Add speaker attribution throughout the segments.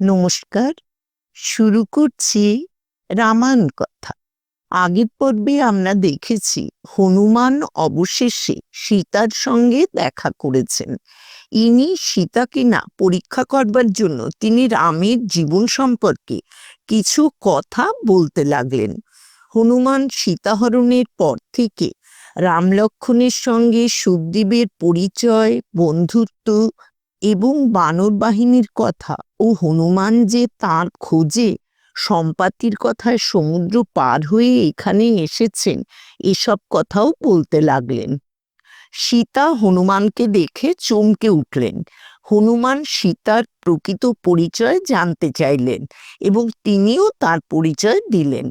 Speaker 1: নমস্কার, শুরু করছি রামায়ণ কথা। আগের পর্বে আমরা দেখেছি, হনুমান অবশেষে সীতার সঙ্গে দেখা করেছেন। ইনি সীতাকে না পরীক্ষা করবার জন্য তিনি রামের জীবন সম্পর্কে কিছু কথা বলতে লাগলেন। হনুমান সীতাহরণের পর থেকে রাম লক্ষ্মণের সঙ্গে সুগ্রীবের পরিচয়, বন্ধুত্ব এবং বানর বাহিনীর কথা ও হনুমান যে তার খোঁজে সম্পাতির কথায় সমুদ্র পার হয়ে এখানে এসেছেন, এসব কথাও বলতে লাগলেন। সীতা হনুমানকে দেখে চমকে উঠলেন। হনুমান সীতার প্রকৃত পরিচয় জানতে চাইলেন এবং তিনিও তার পরিচয় দিলেন।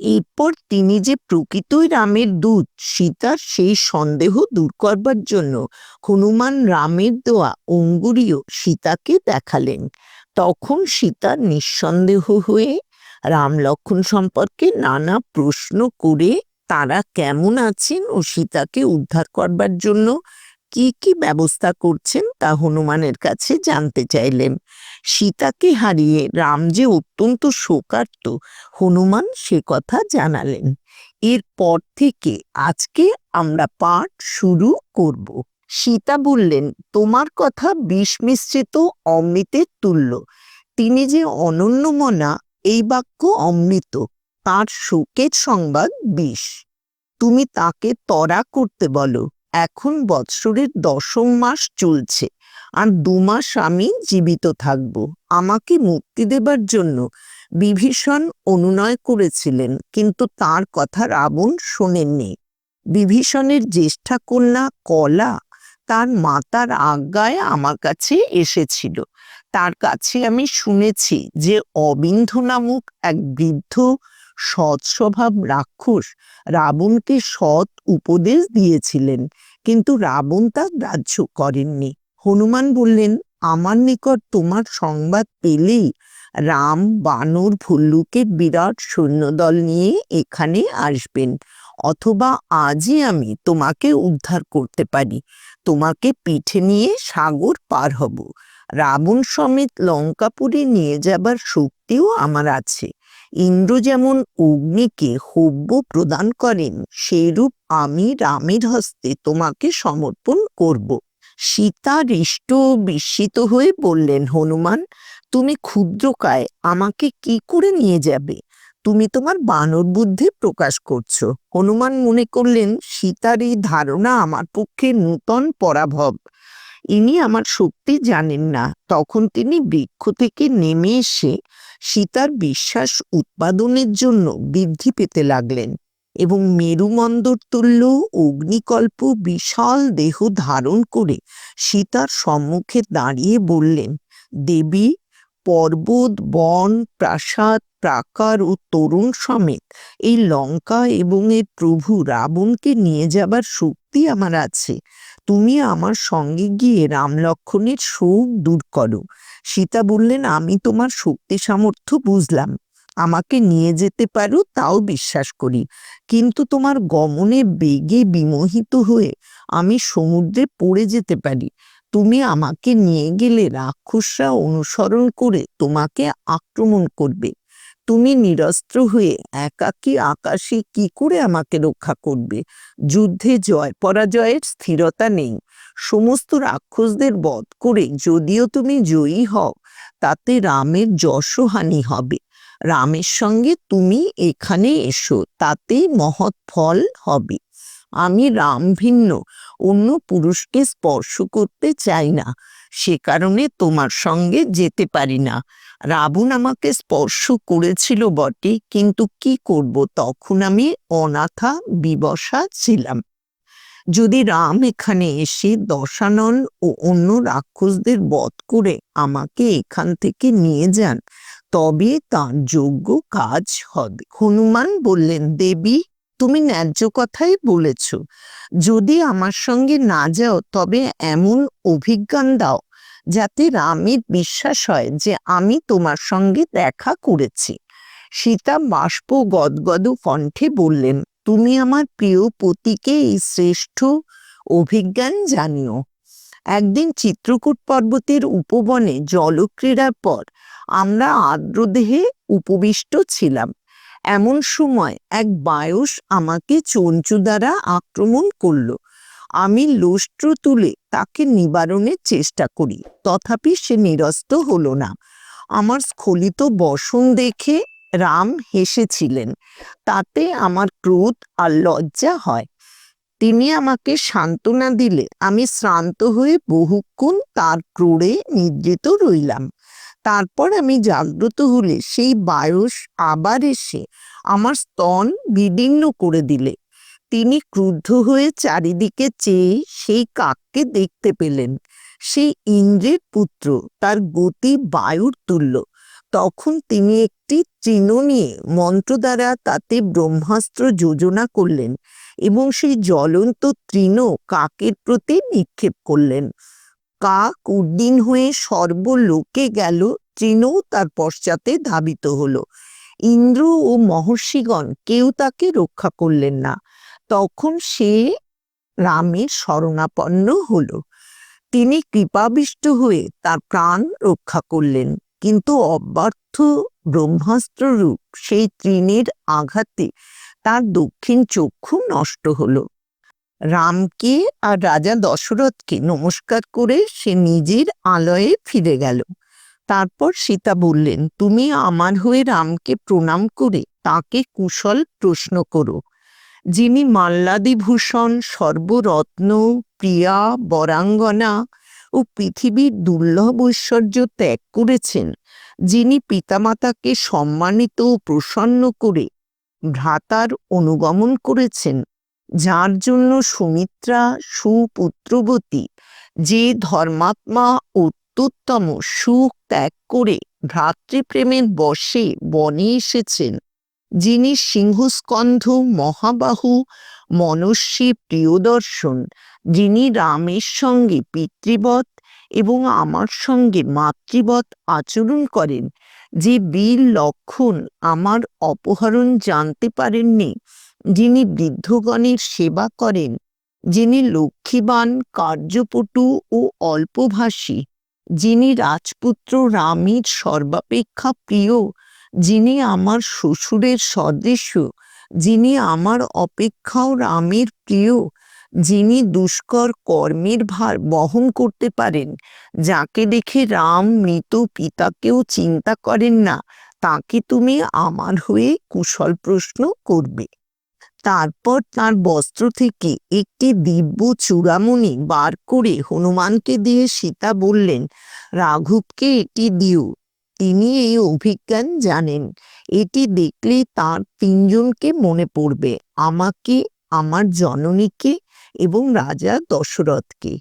Speaker 1: এরপর তিনি যে প্রকৃতই রামের দূত সীতার সেই সন্দেহ দূর করবার জন্য হনুমান রামের দেওয়া অঙ্গুরীয় সীতাকে দেখালেন। তখন সীতা নিঃসন্দেহ হয়ে রাম লক্ষণ সম্পর্কে নানা প্রশ্ন করে তারা কেমন আছেন ও সীতাকে উদ্ধার করবার জন্য কি কি ব্যবস্থা করছেন তা হনুমানের কাছে জানতে চাইলেন। সীতাকে হারিয়ে রাম যে অত্যন্ত শোকার্ত, হনুমান সে কথা জানালেন। এরপর থেকে আজকে আমরা পাঠ শুরু করব। সীতা বললেন, তোমার কথা বিষ মিশ্রিত অমৃতের তুল্য। তিনি যে অনন্যমনা, এই বাক্য অমৃত। তার শোকের সংবাদ বিষ। তুমি তাকে তরা করতে বলো। এখন বৎসরের দশম মাস চলছে। আর দু মাস আমি জীবিত থাকব। আমাকে মুক্তি দেবার জন্য বিভীষণ অনুনয় করেছিলেন, কিন্তু তার কথা রাবণ শোনেননি। বিভীষণের জ্যেষ্ঠা কন্যা কলা তার মাতার আজ্ঞায় আমার কাছে এসেছিল। তার কাছে আমি শুনেছি যে অবিন্ধ নামক এক বৃদ্ধ সৎ স্বভাব রাক্ষস রাবণকে সৎ উপদেশ দিয়েছিলেন, কিন্তু রাবণ তা গ্রাহ্য করেননি। হনুমান বললেন, আমার নিকট তোমার সংবাদ পেলেই রাম বানর ভল্লুকের বিরাট সৈন্যদল নিয়ে এখানে আসবেন, অথবা আজই আমি তোমাকে উদ্ধার করতে পারি। তোমাকে পিঠে নিয়ে সাগর পার হব। রাবণ সমেত লঙ্কাপুরে নিয়ে যাবার শক্তিও আমার আছে। ইন্দ্র যেমন অগ্নিকে হব্য প্রদান করেন, সেইরূপ আমি রামের হস্তে তোমাকে সমর্পণ করব। সীতা হৃষ্ট বিস্মিত হয়ে বললেন, হনুমান, তুমি ক্ষুদ্রকায়, আমাকে কি করে নিয়ে যাবে? তুমি তোমার বানর বুদ্ধি প্রকাশ করছ। হনুমান মনে করলেন, সীতার এই ধারণা আমার পক্ষে নূতন পরাভব। ইনি আমার শক্তি জানেন না। তখন তিনি বৃক্ষ থেকে নেমে এসে সীতার বিশ্বাস উৎপাদনের জন্য বৃদ্ধি পেতে লাগলেন এবং মেরুমন্দর তুল্য অগ্নিকল্প বিশাল দেহ ধারণ করে সীতার সম্মুখে দাঁড়িয়ে বললেন, দেবী, পর্বত, বন, প্রাসাদ, প্রাকার ও তরুণ সমেত এই লঙ্কা এবং এর প্রভু রাবণকে নিয়ে যাবার শক্তি আমার আছে। তুমি আমার সঙ্গে গিয়ে রাম লক্ষণের শোক দূর করো। সীতা বললেন, আমি তোমার শক্তি সামর্থ্য বুঝলাম। আমাকে নিয়ে যেতে পারো, তাও বিশ্বাস করি। কিন্তু তোমার গমনে বেগে বিমোহিত হয়ে আমি সমুদ্রে পড়ে যেতে পারি। তুমি আমাকে নিয়ে গেলে রাক্ষসরা অনুসরণ করে তোমাকে আক্রমণ করবে। তুমি নিরস্ত্র হয়ে একাকী আকাশে কি করে আমাকে রক্ষা করবে? যুদ্ধে জয়, পরাজয়ের স্থিরতা নেই। সমস্ত রাক্ষসদের বধ করে যদিও তুমি জয়ী হও, তাতে রামের যশহানি হবে। রামের সঙ্গে তুমি এখানে এসো তাতে মহৎ ফল হবে। আমি রাম ভিন্ন, অন্য পুরুষকে স্পর্শ করতে চাই না। সে কারণে তোমার সঙ্গে যেতে পারি না। রাবণ আমাকে স্পর্শ করেছিল বটে, কিন্তু কি করব? তখন আমি অনাথা বিবসা ছিলাম। যদি রাম এখানে এসে দশানন ও অন্য রাক্ষসদের বধ করে আমাকে এখান থেকে নিয়ে যান, তবে তার যোগ্য কাজ হবে হনুমান বললেন, দেবী তুমি ন্যায্য কথাই বলেছ। যদি আমার সঙ্গে না যাও, তবে এমন অভিজ্ঞান দাও যাতে রামের বিশ্বাস হয় যে আমি তোমার সঙ্গে দেখা করেছি। সীতা বাষ্প গদগদ কণ্ঠে বললেন, তুমি আমার প্রিয় পতিকে এই শ্রেষ্ঠ অভিজ্ঞান জানিও। একদিন চিত্রকূট পর্বতের উপবনে জলক্রীড়ার পর আমরা আর্দ্রদেহে উপবিষ্ট ছিলাম। এমন সময় এক বায়স আমাকে চঞ্চু দ্বারা আক্রমণ করল। আমি লুষ্ট্র তুলে তাকে নিবারণের চেষ্টা করি। তথাপি সে নিরস্ত হলো না। আমার স্খলিত বসন দেখে রাম হেসেছিলেন, তাতে আমার ক্রোধ আর লজ্জা হয়। তিনি আমাকে সান্ত্বনা দিলে আমি শ্রান্ত হয়ে বহুক্ষণ তার ক্রোড়ে নিদ্রিত রইলাম। তারপর আমি জাগ্রত হলে সেই বায়স আবার এসে আমার স্তন বিদীর্ণ করে দিলে। তিনি ক্রুদ্ধ হয়ে চারিদিকে চেয়ে সেই কাককে দেখতে পেলেন। সেই ইন্দ্রের পুত্র তার গতি বায়ুর তুল্য। তখন তিনি একটি তৃণ নিয়ে মন্ত্র দ্বারা তাতে ব্রহ্মাস্ত্র যোজনা করলেন এবং সেই জ্বলন্ত তৃণ কাকের প্রতি নিক্ষেপ করলেন। কাক উদ্দিন হয়ে সর্বলোকে গেল, তৃণও তার পশ্চাতে ধাবিত হলো। ইন্দ্র ও মহর্ষিগণ কেউ তাকে রক্ষা করলেন না। তখন সে রামের শরণাপন্ন হলো। তিনি কৃপাবিষ্ট হয়ে তার প্রাণ রক্ষা করলেন। কিন্তু অব্যর্থ ব্রহ্মাস্ত্র রূপ সেই তৃণের আঘাতে তার দক্ষিণ চক্ষু নষ্ট হলো। রামকে আর রাজা দশরথকে নমস্কার করে সে নিজের আলয়ে ফিরে গেল। তারপর সীতা বললেন, তুমি আমার হয়ে রামকে প্রণাম করে তাকে কুশল প্রশ্ন করো। যিনি মাল্লাদিভূষণ, সর্বরত্ন, প্রিয়া, বরাঙ্গনা ও পৃথিবীর দুর্লভ ঐশ্বর্য ত্যাগ করেছেন, যিনি পিতামাতাকে সম্মানিত ও প্রসন্ন করে ভ্রাতার অনুগমন করেছেন। যার জন্য সুমিত্রা সুপুত্রবতী যে ধর্মাত্মা অত্যুত্তম সুখ ত্যাগ করে ভ্রাতৃপ্রেমের বশে বনে এসেছেন, যিনি সিংহস্কন্ধ মহাবাহু মনস্বী প্রিয়দর্শন, যিনি রামের সঙ্গে পিতৃবৎ এবং আমার সঙ্গে মাতৃবৎ আচরণ করেন, যে বীর লক্ষণ আমার অপহরণ জানতে পারেননি। যিনি বৃদ্ধগণের সেবা করেন, যিনি লক্ষ্মীবান, কার্যপটু ও অল্পভাষী, যিনি রাজপুত্র রামের সর্বাপেক্ষা প্রিয়, যিনি আমার শ্বশুরের সদৃশ্য যিনি আমার অপেক্ষাও রামের প্রিয়, যিনি দুষ্কর কর্মের ভার বহন করতে পারেন, যাকে দেখে রাম মৃত পিতাকেও চিন্তা করেন না, তাকে তুমি আমার হয়ে কুশল প্রশ্ন করবে। তারপর তার বস্ত্র থেকে একটি দিব্য চূড়ামণি বার করে হনুমানকে দিয়ে সীতা বললেন, রাঘবকে এটি দিও। তিনি এই অভিজ্ঞান জানেন। এটি দেখলে তার তিনজনকে মনে পড়বে, আমাকে, আমার জননীকে এবং রাজা দশরথকে।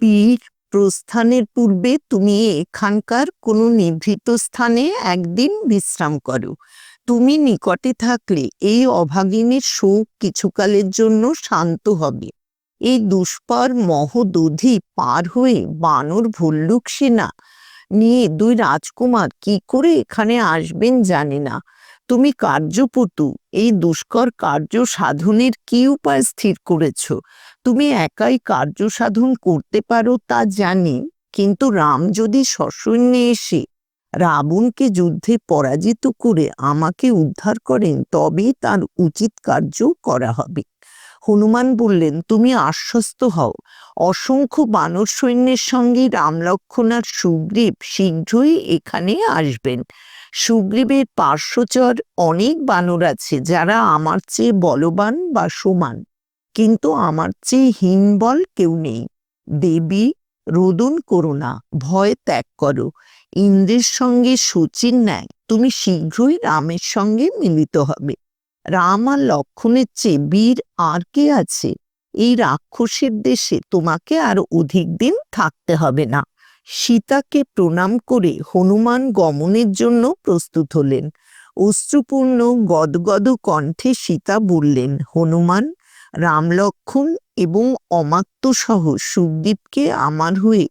Speaker 1: বীর প্রস্থানের পূর্বে তুমি এখানকার কোনো নিভৃত স্থানে একদিন বিশ্রাম করো। তুমি নিকটে থাকলে এই অভাগিনীর শোক কিছুকালের জন্য শান্ত হবে। এই দুষ্পর মহদধি পার হয়ে বানর ভল্লুক সেনা নিয়ে দুই রাজকুমার কি করে এখানে আসবেন জানে না। তুমি কার্যপটু এই দুষ্কর কার্য সাধনের কি উপায় স্থির করেছ? তুমি একাই কার্য সাধন করতে পারো তা জানি, কিন্তু রাম যদি সসৈন্যে এসে রাবণকে যুদ্ধে পরাজিত করে আমাকে উদ্ধার করেন তবে তার উচিত কার্য করা হবে। হনুমান বললেন, তুমি আশ্বস্ত হও। অসংখ্য বানর সৈন্যের সঙ্গে রাম লক্ষণ আর সুগ্রীব শীঘ্রই এখানে আসবেন। সুগ্রীবের পার্শ্বচর অনেক বানর আছে যারা আমার চেয়ে বলবান বা সমান, কিন্তু আমার চেয়ে হীন বল কেউ নেই। দেবী, রোদন করো না, ভয় ত্যাগ করো। ইন্দ্রের সঙ্গে শচীন ন্যায় তুমি শীঘ্রই রামের সঙ্গে মিলিত হবে। রাম আর লক্ষণের চেয়ে বীর আর কে আছে? এই রাক্ষসের দেশে তোমাকে আর অধিক দিন থাকতে হবে না। সীতাকে প্রণাম করে হনুমান গমনের জন্য প্রস্তুত হলেন। অশ্রুপূর্ণ গদগদ কণ্ঠে সীতা বললেন, হনুমান, রামলক্ষণ এবং অমাত্য সহ সুখদীপকে আমার হয়ে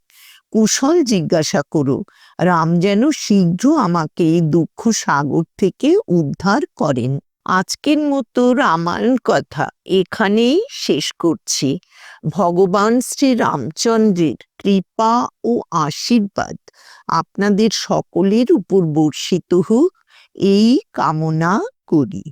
Speaker 1: কুশল জিজ্ঞাসা করো। রাম যেন শীঘ্র আমাকে এই দুঃখ সাগর থেকে উদ্ধার করেন। আজকের মতো রামায়ণ কথা এখানেই শেষ করছি। ভগবান শ্রী রামচন্দ্রের কৃপা ও আশীর্বাদ আপনাদের সকলের উপর বর্ষিত হোক, এই কামনা করি।